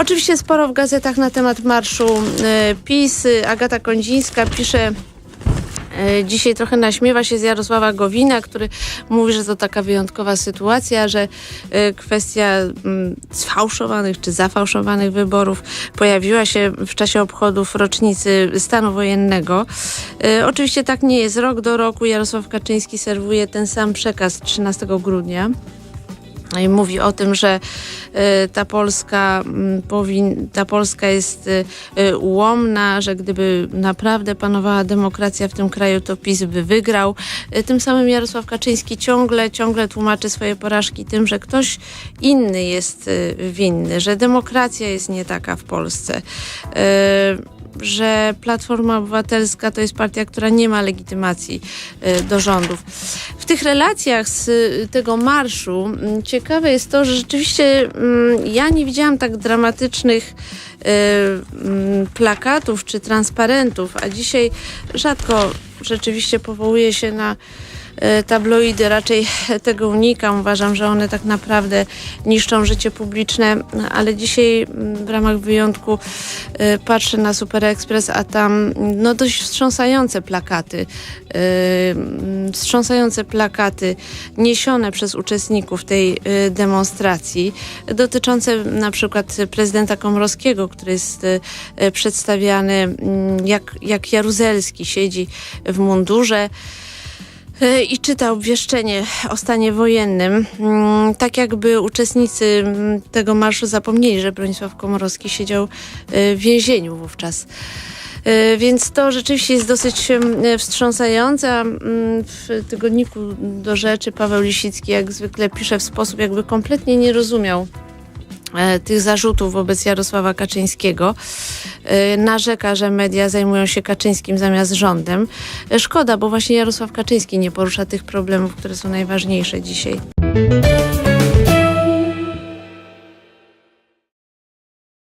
Oczywiście sporo w gazetach na temat marszu e, PiS. Agata Kondzińska pisze e, Dzisiaj trochę naśmiewa się z Jarosława Gowina, który mówi, że to taka wyjątkowa sytuacja, że e, kwestia mm, sfałszowanych czy zafałszowanych wyborów pojawiła się w czasie obchodów rocznicy stanu wojennego. Oczywiście tak nie jest. Rok do roku Jarosław Kaczyński serwuje ten sam przekaz 13 grudnia. I mówi o tym, że y, ta Polska mm, ta Polska jest y, y, ułomna, że gdyby naprawdę panowała demokracja w tym kraju, to PiS by wygrał. Tym samym Jarosław Kaczyński ciągle, ciągle tłumaczy swoje porażki tym, że ktoś inny jest winny, że demokracja jest nie taka w Polsce. Że Platforma Obywatelska to jest partia, która nie ma legitymacji do rządów. W tych relacjach z tego marszu mm, ciekawe jest to, że rzeczywiście mm, ja nie widziałam tak dramatycznych y, mm, plakatów czy transparentów, a dzisiaj rzadko rzeczywiście powołuje się na tabloidy, raczej tego unikam. Uważam, że one tak naprawdę niszczą życie publiczne, ale dzisiaj mm, w ramach wyjątku y, patrzę na Super Express, a tam mm, no, dość wstrząsające plakaty, y, mm, wstrząsające plakaty niesione przez uczestników tej demonstracji, dotyczące na przykład prezydenta Komorowskiego, który jest przedstawiany jak, jak Jaruzelski, siedzi w mundurze i czyta obwieszczenie o stanie wojennym. Mm, Tak jakby uczestnicy mm, tego marszu zapomnieli, że Bronisław Komorowski siedział y, w więzieniu wówczas. Y, Więc to rzeczywiście jest dosyć wstrząsające. mm, W tygodniku do rzeczy Paweł Lisicki jak zwykle pisze w sposób, jakby kompletnie nie rozumiał e, tych zarzutów wobec Jarosława Kaczyńskiego. E, Narzeka, że media zajmują się Kaczyńskim zamiast rządem. E, Szkoda, bo właśnie Jarosław Kaczyński nie porusza tych problemów, które są najważniejsze dzisiaj.